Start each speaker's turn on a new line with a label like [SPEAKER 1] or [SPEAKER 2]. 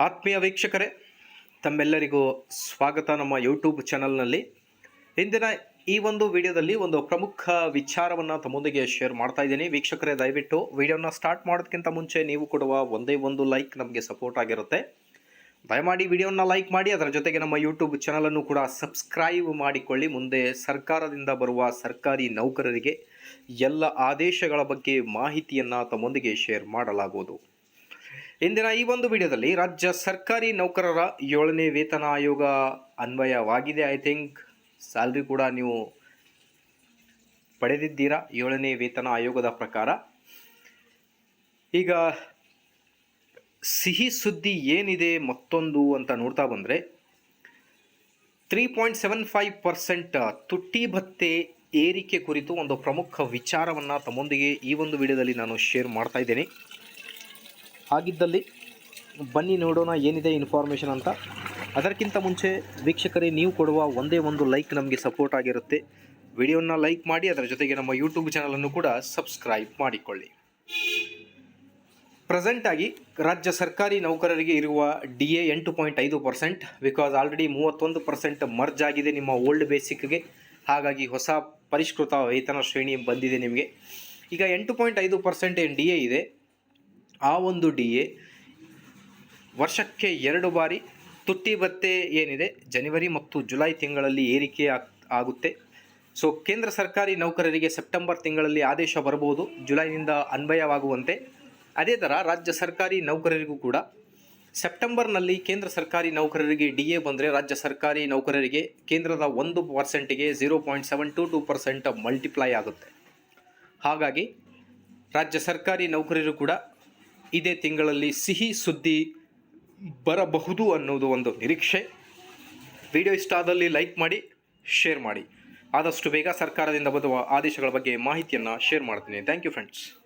[SPEAKER 1] ಆತ್ಮೀಯ ವೀಕ್ಷಕರೇ, ತಮ್ಮೆಲ್ಲರಿಗೂ ಸ್ವಾಗತ ನಮ್ಮ ಯೂಟ್ಯೂಬ್ ಚಾನಲ್ನಲ್ಲಿ ಇಂದಿನ ಈ ಒಂದು ವಿಡಿಯೋದಲ್ಲಿ ಒಂದು ಪ್ರಮುಖ ವಿಚಾರವನ್ನು ತಮ್ಮೊಂದಿಗೆ ಶೇರ್ ಮಾಡ್ತಾ ಇದ್ದೀನಿ. ವೀಕ್ಷಕರೇ, ದಯವಿಟ್ಟು ವಿಡಿಯೋನ ಸ್ಟಾರ್ಟ್ ಮಾಡೋದಕ್ಕಿಂತ ಮುಂಚೆ ನೀವು ಕೊಡುವ ಒಂದೇ ಒಂದು ಲೈಕ್ ನಮಗೆ ಸಪೋರ್ಟ್ ಆಗಿರುತ್ತೆ. ದಯಮಾಡಿ ವಿಡಿಯೋನ ಲೈಕ್ ಮಾಡಿ, ಅದರ ಜೊತೆಗೆ ನಮ್ಮ ಯೂಟ್ಯೂಬ್ ಚಾನಲನ್ನು ಕೂಡ ಸಬ್ಸ್ಕ್ರೈಬ್ ಮಾಡಿಕೊಳ್ಳಿ. ಮುಂದೆ ಸರ್ಕಾರದಿಂದ ಬರುವ ಸರ್ಕಾರಿ ನೌಕರರಿಗೆ ಎಲ್ಲ ಆದೇಶಗಳ ಬಗ್ಗೆ ಮಾಹಿತಿಯನ್ನು ತಮ್ಮೊಂದಿಗೆ ಶೇರ್ ಮಾಡಲಾಗುವುದು. ಇಂದಿನ ಈ ಒಂದು ವಿಡಿಯೋದಲ್ಲಿ ರಾಜ್ಯ ಸರ್ಕಾರಿ ನೌಕರರ ಏಳನೇ ವೇತನ ಆಯೋಗ ಅನ್ವಯವಾಗಿದೆ. ಐ ಥಿಂಕ್ ಸ್ಯಾಲ್ರಿ ಕೂಡ ನೀವು ಪಡೆದಿದ್ದೀರಾ? ಏಳನೇ ವೇತನ ಆಯೋಗದ ಪ್ರಕಾರ. ಈಗ ಸಿಹಿ ಸುದ್ದಿ ಏನಿದೆ ಮತ್ತೊಂದು ಅಂತ ನೋಡ್ತಾ ಬಂದರೆ three point seven five percent ತುಟ್ಟಿ ಭತ್ತೆ ಏರಿಕೆ ಕುರಿತು ಒಂದು ಪ್ರಮುಖ ವಿಚಾರವನ್ನು ತಮ್ಮೊಂದಿಗೆ ಈ ಒಂದು ವಿಡಿಯೋದಲ್ಲಿ ನಾನು ಶೇರ್ ಮಾಡ್ತಾ ಇದ್ದೇನೆ. ಹಾಗಿದ್ದಲ್ಲಿ ಬನ್ನಿ ನೋಡೋಣ ಏನಿದೆ ಇನ್ಫಾರ್ಮೇಷನ್ ಅಂತ. ಅದಕ್ಕಿಂತ ಮುಂಚೆ ವೀಕ್ಷಕರೇ, ನೀವು ಕೊಡುವ ಒಂದೇ ಒಂದು ಲೈಕ್ ನಮಗೆ ಸಪೋರ್ಟ್ ಆಗಿರುತ್ತೆ. ವಿಡಿಯೋನ ಲೈಕ್ ಮಾಡಿ, ಅದರ ಜೊತೆಗೆ ನಮ್ಮ ಯೂಟ್ಯೂಬ್ ಚಾನಲನ್ನು ಕೂಡ ಸಬ್ಸ್ಕ್ರೈಬ್ ಮಾಡಿಕೊಳ್ಳಿ. ಪ್ರೆಸೆಂಟ್ ಆಗಿ ರಾಜ್ಯ ಸರ್ಕಾರಿ ನೌಕರರಿಗೆ ಇರುವ ಡಿ ಎ ಎಂಟು ಪಾಯಿಂಟ್ ಐದು ಪರ್ಸೆಂಟ್ ಬಿಕಾಸ್ ಆಲ್ರೆಡಿ ಮೂವತ್ತೊಂದು ಪರ್ಸೆಂಟ್ ಮರ್ಜ್ ಆಗಿದೆ ನಿಮ್ಮ ಓಲ್ಡ್ ಬೇಸಿಕ್ಗೆ ಹಾಗಾಗಿ ಹೊಸ ಪರಿಷ್ಕೃತ ವೇತನ ಶ್ರೇಣಿ ಬಂದಿದೆ ನಿಮಗೆ. ಈಗ ಎಂಟು ಪಾಯಿಂಟ್ ಐದು ಪರ್ಸೆಂಟ್ ಏನು ಡಿ ಎ ಇದೆ. ಆ ಒಂದು ಡಿ ಎ ವರ್ಷಕ್ಕೆ ಎರಡು ಬಾರಿ ತುಟ್ಟಿ ಭತ್ತೆ ಏನಿದೆ? ಜನವರಿ ಮತ್ತು ಜುಲೈ ತಿಂಗಳಲ್ಲಿ ಏರಿಕೆ ಆಗುತ್ತೆ. ಸೊ, ಕೇಂದ್ರ ಸರ್ಕಾರಿ ನೌಕರರಿಗೆ ಸೆಪ್ಟೆಂಬರ್ ತಿಂಗಳಲ್ಲಿ ಆದೇಶ ಬರಬಹುದು. ಜುಲೈನಿಂದ ಅನ್ವಯವಾಗುವಂತೆ. ಅದೇ ಥರ ರಾಜ್ಯ ಸರ್ಕಾರಿ ನೌಕರರಿಗೂ ಕೂಡ ಸೆಪ್ಟೆಂಬರ್ನಲ್ಲಿ ಕೇಂದ್ರ ಸರ್ಕಾರಿ ನೌಕರರಿಗೆ ಡಿ ಎ ಬಂದರೆ ರಾಜ್ಯ ಸರ್ಕಾರಿ ನೌಕರರಿಗೆ ಕೇಂದ್ರದ ಒಂದು ಪರ್ಸೆಂಟಿಗೆ zero point seven two two percent multiply ಆಗುತ್ತೆ. ಹಾಗಾಗಿ ರಾಜ್ಯ ಸರ್ಕಾರಿ ನೌಕರರು ಕೂಡ ಇದೇ ತಿಂಗಳಲ್ಲಿ ಸಿಹಿ ಸುದ್ದಿ ಬರಬಹುದು ಅನ್ನೋದು ಒಂದು ನಿರೀಕ್ಷೆ. ವಿಡಿಯೋ ಇಷ್ಟ ಆದಲ್ಲಿ ಲೈಕ್ ಮಾಡಿ, ಶೇರ್ ಮಾಡಿ. ಆದಷ್ಟು ಬೇಗ ಸರ್ಕಾರದಿಂದ ಬರುವ ಆದೇಶಗಳ ಬಗ್ಗೆ ಮಾಹಿತಿಯನ್ನು ಶೇರ್ ಮಾಡ್ತೀನಿ. Thank you friends.